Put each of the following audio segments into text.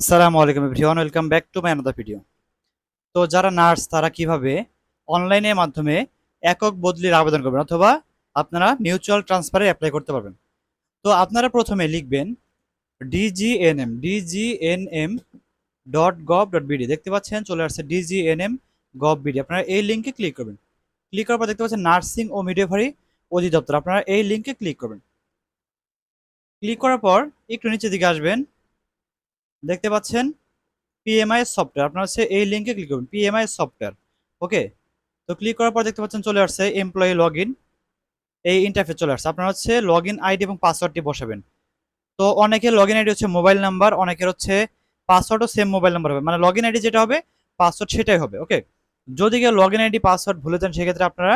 আসসালামু আলাইকুম everyone, welcome back to my another video তো যারা নার্স, তারা কীভাবে অনলাইনের মাধ্যমে একক বদলির আবেদন করবেন অথবা আপনারা মিউচুয়াল ট্রান্সফারে অ্যাপ্লাই করতে পারবেন? তো আপনারা প্রথমে লিখবেন DGNM DGNM dot gov dot BD দেখতে পাচ্ছেন, চলে আসছে ডিজিএনএম গভ বিডি আপনারা এই লিঙ্কে ক্লিক করবেন। ক্লিক করার পর দেখতে পাচ্ছেন নার্সিং ও মিডিওভারি অধিদপ্তর। আপনারা এই লিঙ্কে ক্লিক করবেন। ক্লিক করার পর একটু নিচের দিকে আসবেন দেখতে পাচ্ছেন পিএমআই সফটওয়্যার আপনার হচ্ছে এই লিঙ্কে ক্লিক করবেন পিএমআই সফটওয়্যার ওকে তো ক্লিক করার পর দেখতে পাচ্ছেন চলে আসছে এমপ্লয়ি লগ এই ইন্টারফেস চলে আসছে। আপনারা হচ্ছে লগ আইডি এবং পাসওয়ার্ডটি বসাবেন। তো অনেকের লগ আইডি হচ্ছে মোবাইল নাম্বার অনেকের হচ্ছে পাসওয়ার্ডও সেম মোবাইল নাম্বার হবে। মানে লগ আইডি যেটা হবে পাসওয়ার্ড সেটাই হবে। ওকে যদি কেউ লগ আইডি পাসওয়ার্ড ভুলে যান, সেক্ষেত্রে আপনারা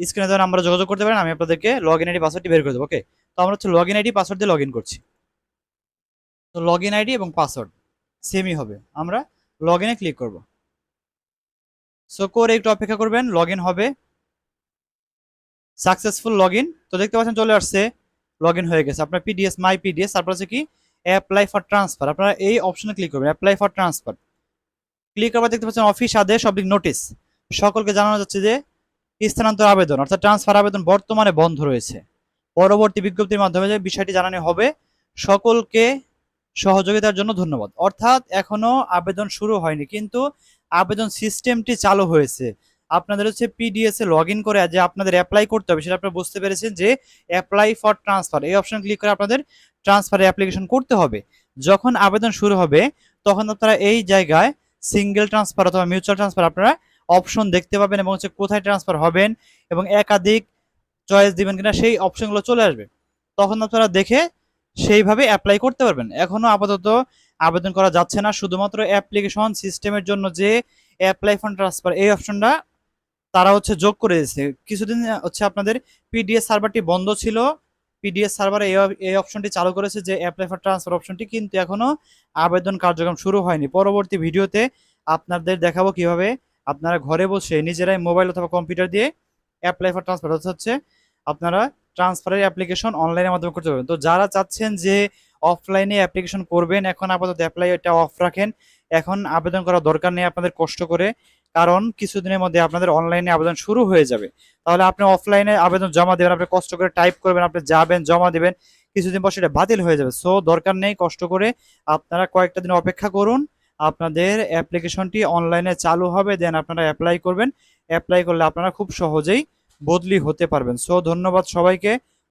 স্ক্রিনে দেওয়া নাম্বারে যোগাযোগ করতে পারেন। আমি আপনাদেরকে লগ আইডি পাসওয়ার্ডটি বের করে দেবো। ওকে তো আমরা হচ্ছে লগ আইডি পাসওয়ার্ড দিয়ে লগ করছি। তো লগ আইডি এবং পাসওয়ার্ড সেমই হবে। আমরা লগ ইনে ক্লিক করব সো করে একটু অপেক্ষা করবেন লগ হবে। সাকসেসফুল লগ তো দেখতে পাচ্ছেন চলে আসছে লগ হয়ে গেছে। আপনার পিডিএস মাই পিডিএস তারপর হচ্ছে কি? অ্যাপ্লাই ফর ট্রান্সফার আপনারা এই অপশনে ক্লিক করবেন অ্যাপ্লাই ফর ট্রান্সফার ক্লিক করার পর দেখতে পাচ্ছেন অফিস আদেশ অবলিক নোটিস সকলকে জানানো যাচ্ছে যে, স্থানান্তর আবেদন, অর্থাৎ ট্রান্সফার আবেদন বর্তমানে বন্ধ রয়েছে। পরবর্তী বিজ্ঞপ্তির মাধ্যমে বিষয়টি জানানো হবে, সকলকে সহযোগিতার জন্য ধন্যবাদ। অর্থাৎ এখনও আবেদন শুরু হয়নি, কিন্তু আবেদন সিস্টেমটি চালু হয়েছে। আপনাদের হচ্ছে পিডিএস এ লগ ইন করে যে আপনাদের অ্যাপ্লাই করতে হবে, সেটা আপনারা বুঝতে পেরেছেন যে অ্যাপ্লাই ফর ট্রান্সফার এই অপশন ক্লিক করে আপনাদের ট্রান্সফারের অ্যাপ্লিকেশন করতে হবে। যখন আবেদন শুরু হবে, তখন আপনারা এই জায়গায় সিঙ্গেল ট্রান্সফার অথবা মিউচুয়াল ট্রান্সফার আপনারা অপশন দেখতে পাবেন এবং হচ্ছে কোথায় ট্রান্সফার হবেন এবং একাধিক চয়েস দিবেন কিনা সেই অপশনগুলো চলে আসবে। তখন আপনারা দেখে সেইভাবে অ্যাপ্লাই করতে পারবেন। এখনও আপাতত আবেদন করা যাচ্ছে না, শুধুমাত্র অ্যাপ্লিকেশন সিস্টেমের জন্য যে অ্যাপ্লাই ফান্ড ট্রান্সফার এই অপশনটা তারা হচ্ছে যোগ করে দিয়েছে। কিছুদিন হচ্ছে আপনাদের পিডিএস সার্ভারটি বন্ধ ছিল। পিডিএস সার্ভারে এই অপশনটি চালু করেছে যে অ্যাপ্লাই ফর ট্রান্সফার অপশনটি কিন্তু এখনও আবেদন কার্যক্রম শুরু হয়নি। পরবর্তী ভিডিওতে আপনাদের দেখাবো কীভাবে আপনারা ঘরে বসে নিজেরাই মোবাইল অথবা কম্পিউটার দিয়ে অ্যাপ্লাই ফর ট্রান্সফার হচ্ছে আপনারা ট্রান্সফারের অ্যাপ্লিকেশন অনলাইনের মাধ্যমে করতে পারবেন। তো যারা চাচ্ছেন যে অফলাইনে অ্যাপ্লিকেশন করবেন, এখন আপাতত অ্যাপ্লাই এটা অফ রাখেন। এখন আবেদন করার দরকার নেই আপনাদের কষ্ট করে, কারণ কিছুদিনের মধ্যে আপনাদের অনলাইনে আবেদন শুরু হয়ে যাবে। তাহলে আপনি অফলাইনে আবেদন জমা দেবেন, আপনি কষ্ট করে টাইপ করবেন, আপনি যাবেন, জমা দেবেন, কিছুদিন পর সেটা বাতিল হয়ে যাবে। সো দরকার নেই কষ্ট করে আপনারা কয়েকটা দিন অপেক্ষা করুন, আপনাদের অ্যাপ্লিকেশনটি অনলাইনে চালু হবে দেন আপনারা অ্যাপ্লাই করবেন। অ্যাপ্লাই করলে আপনারা খুব সহজেই বদলি হতে পারবেন। সো ধন্যবাদ সবাইকে।